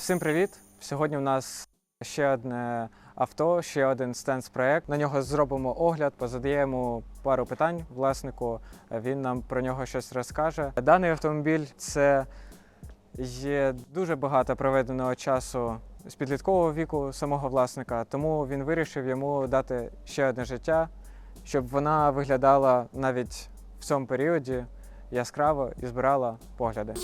Всім привіт! Сьогодні у нас ще одне авто, ще один стенс-проект. На нього зробимо огляд, позадаємо пару питань власнику. Він нам про нього щось розкаже. Даний автомобіль це є дуже багато проведеного часу з підліткового віку самого власника, тому він вирішив йому дати ще одне життя, щоб вона виглядала навіть в цьому періоді яскраво і збирала погляди.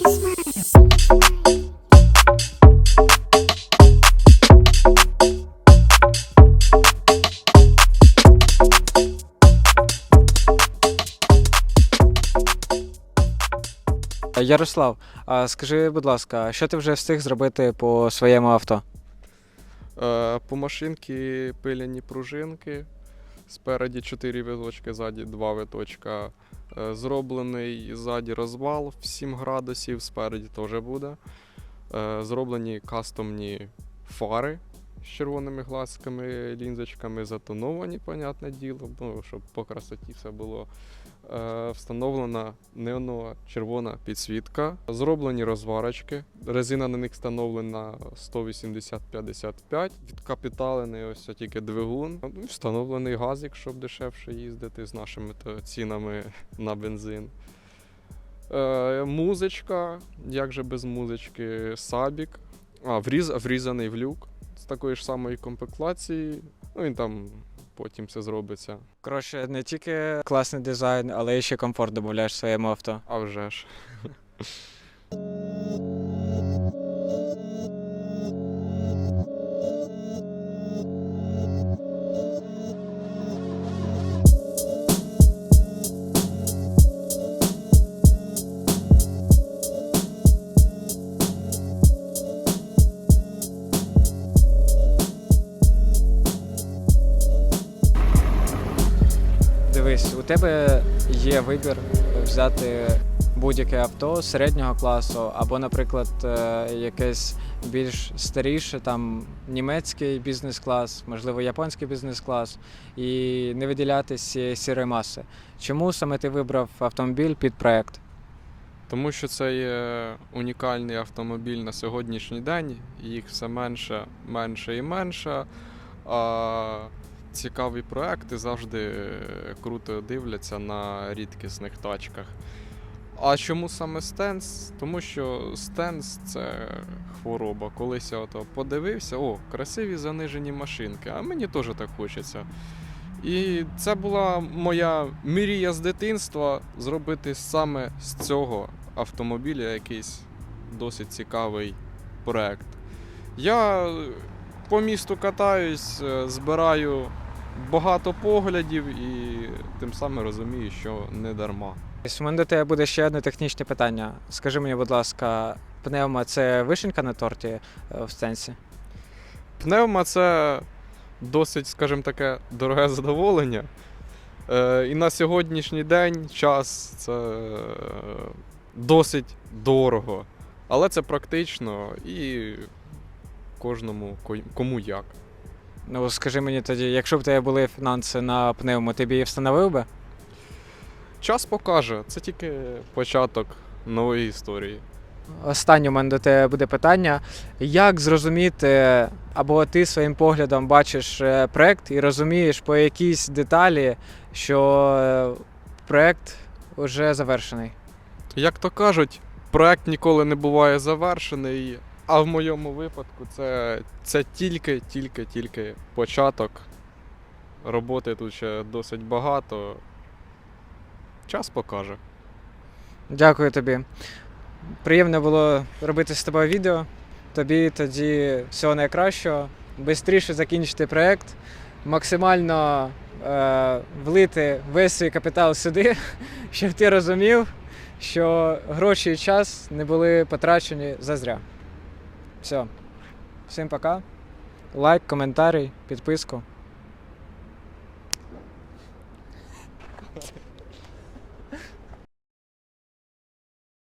Ярослав, а скажи, будь ласка, що ти вже встиг зробити по своєму авто? Е, По машинці пиляні пружинки. Спереді 4 виточки, ззаді 2 виточка. Е, Зроблений ззаді розвал в 7 градусів, спереді теж буде. Е, Зроблені кастомні фари з червоними глазками, лінзочками, затоновані, понятне діло, ну, щоб по красоті все було. Е, Встановлена неонова червона підсвітка, зроблені розварочки. Резина на них встановлена 180-55. Відкапіталений ось тільки двигун. Ну, Встановлений газик, щоб дешевше їздити з нашими цінами на бензин. Е, музичка, як же без музички, сабік. А, вріз, врізаний в люк з такої ж самої комплектації. Ну, він там потім все зробиться. Коротше, не тільки класний дизайн, але і ще комфорт додаєш своєму авто. А вже ж. Дивись, у тебе є вибір взяти будь-яке авто середнього класу, або, наприклад, е, якесь більш старіше, там німецький бізнес-клас, можливо, японський бізнес-клас, і не виділяти сірої маси. Чому саме ти вибрав автомобіль під проект? Тому що це є унікальний автомобіль на сьогоднішній день. Їх все менше, менше і менше. А цікаві проекти завжди круто дивляться на рідкісних тачках. А чому саме стенс? Тому що стенс це хвороба. Колись я ото подивився, о, красиві занижені машинки, а мені теж так хочеться. І це була моя мрія з дитинства зробити саме з цього автомобіля якийсь досить цікавий проект. Я по місту катаюсь, е, збираю багато поглядів і тим самим розумію, що не дарма. У мене до тебе буде ще одне технічне питання. Скажи мені, будь ласка, пневма це вишенька на торті е, в стенсі? Пневма це досить, скажімо таке, дороге задоволення. Е, і на сьогоднішній день час це е, досить дорого. Але це практично і кожному кому як. Ну, скажи мені тоді, якщо б тебе були фінанси на пневму, ти б її встановив би? Час покаже, це тільки початок нової історії. Останнє у мене до тебе буде питання. Як зрозуміти, або ти своїм поглядом бачиш е, проект і розумієш по якійсь деталі, що е, проект вже завершений? Як то кажуть, проект ніколи не буває завершений, а в моєму випадку це, це тільки, тільки, тільки початок. Роботи тут ще досить багато. Час покаже. Дякую тобі. Приємно було робити з тобою відео. Тобі тоді всього найкращого. Бистріше закінчити проект, максимально е, влити весь свій капітал сюди, щоб ти розумів, що гроші і час не були потрачені зазря. Все. Всім пока. Лайк, коментарі, підписку.